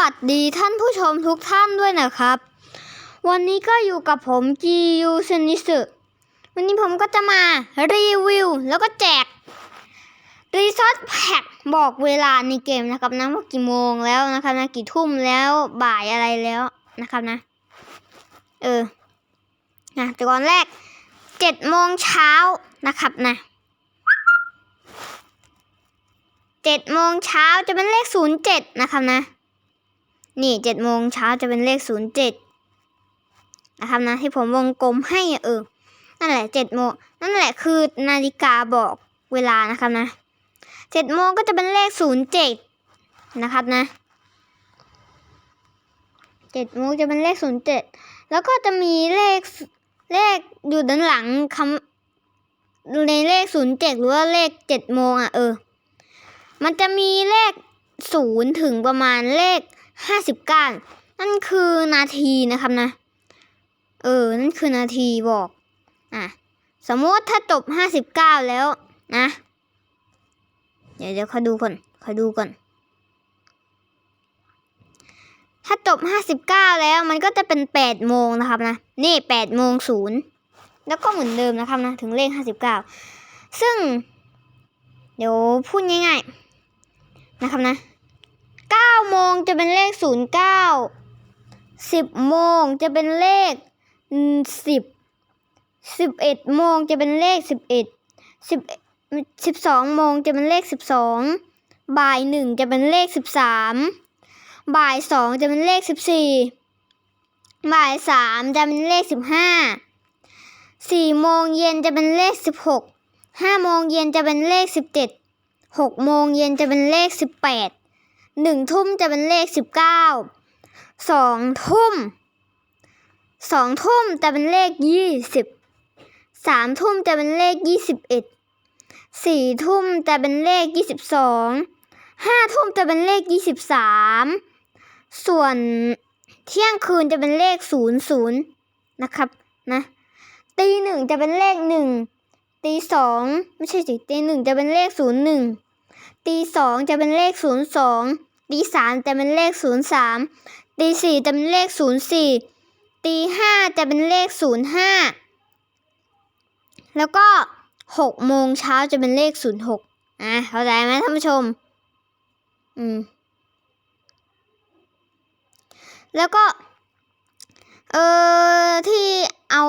วัสดีท่านผู้ชมทุกท่านด้วยนะครับ วันนี้ก็อยู่กับผม GU s n i s วันนี้ผมก็จะมารีวิวแล้วก็แจกรีซอสแพ็กบอกเวลาในเกมนะครับนะว่ากี่โมงแล้วนะครับนะกี่ทุ่มแล้วบ่ายอะไรแล้วนะครับนะ เออนะแต่ก่อนแรกเจ็ดโมงเช้านะครับนะเจ็ดโมงเช้าจะเป็นเลขศูนย์เจ็ดนะครับนะ นี่เจ็ดโมงเช้าจะเป็นเลขศูนย์เจ็ดนะครับนะที่ผมวงกลมให้อะเออ นั่นแหละเจ็ดโมงนั่นแหละคือนาฬิกาบอกเวลานะครับนะเจ็ดโมงก็จะเป็นเลขศูนย์เจ็ดนะครับนะเจ็ดโมงจะเป็นเลขศูนย์เจ็ดแล้วก็จะมีเลขเลขอยู่ด้านหลังคำในเลขศูนย์เจ็ดหรือว่าเลขเจ็ดโมงอะเออ มันจะมีเลขศูนย์ถึงประมาณเลข ห้าสิบเก้านั่นคือนาทีนะครับนะ เออ นั่นคือนาทีบอก อะ สมมติถ้าจบห้าสิบเก้าแล้วนะ เดี๋ยวเดี๋ยวขอดูก่อนขอดูก่อน ถ้าจบห้าสิบเก้าแล้วมันก็จะเป็นแปดโมงนะครับนะ นี่แปดโมงศูนย์แล้วก็เหมือนเดิมนะครับนะ ถึงเลขห้าสิบเก้าซึ่ง เดี๋ยวพูดง่ายๆนะครับนะ เก้าโมงจะเป็นเลขศูนย์เก้าสิบโมงจะเป็นเลขสิบสิบเอ็ดโมงจะเป็นเลขสิบเอ็ดสิบสิบสองโมงจะเป็นเลขสิบสองบ่ายหนึ่งจะเป็นเลขสิบสามบ่ายสองจะเป็นเลขสิบสี่บ่ายสามจะเป็นเลขสิบห้าสี่โมงเย็นจะเป็นเลขสิบหกห้าโมงเย็นจะเป็นเลขสิบเจ็ดหกโมงเย็นจะเป็นเลขสิบแปด หนึ่งทุ่มจะเป็นเลขสิบเก้าสองทุ่มสองทุ่มจะเป็นเลขยี่สิบสามทุ่มจะเป็นเลขยี่สิบเอ็ดสี่ทุ่มจะเป็นเลขยี่สิบสองห้าทุ่มจะเป็นเลขยี่สิบสามส่วนเที่ยงคืนจะเป็นเลขศูนย์ศูนย์นะครับนะตีหนึ่งจะเป็นเลขหนึ่งตีสองไม่ใช่สิตีหนึ่งจะเป็นเลขศูนย์หนึ่ง ตีสองจะเป็นเลขศูนย์สองตีสามจะเป็นเลขศูนย์สามตีสี่จะเป็นเลขศูนย์สี่ตีห้าจะเป็นเลขศูนย์ห้าแล้วก็หกโมงเช้าจะเป็นเลขศูนย์หกอะเข้าใจไหมท่านผู้ชม อืม แล้วก็เอ่อที่เอา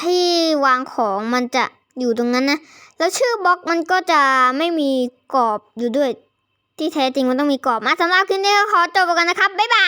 ที่วางของมันจะอยู่ตรงนั้นนะ แล้วชื่อบล็อกมันก็จะไม่มีกรอบอยู่ด้วย ที่แท้จริงมันต้องมีกรอบมาสำหรับคลิปนี้ก็ขอจบไปกันนะครับ บ๊ายบาย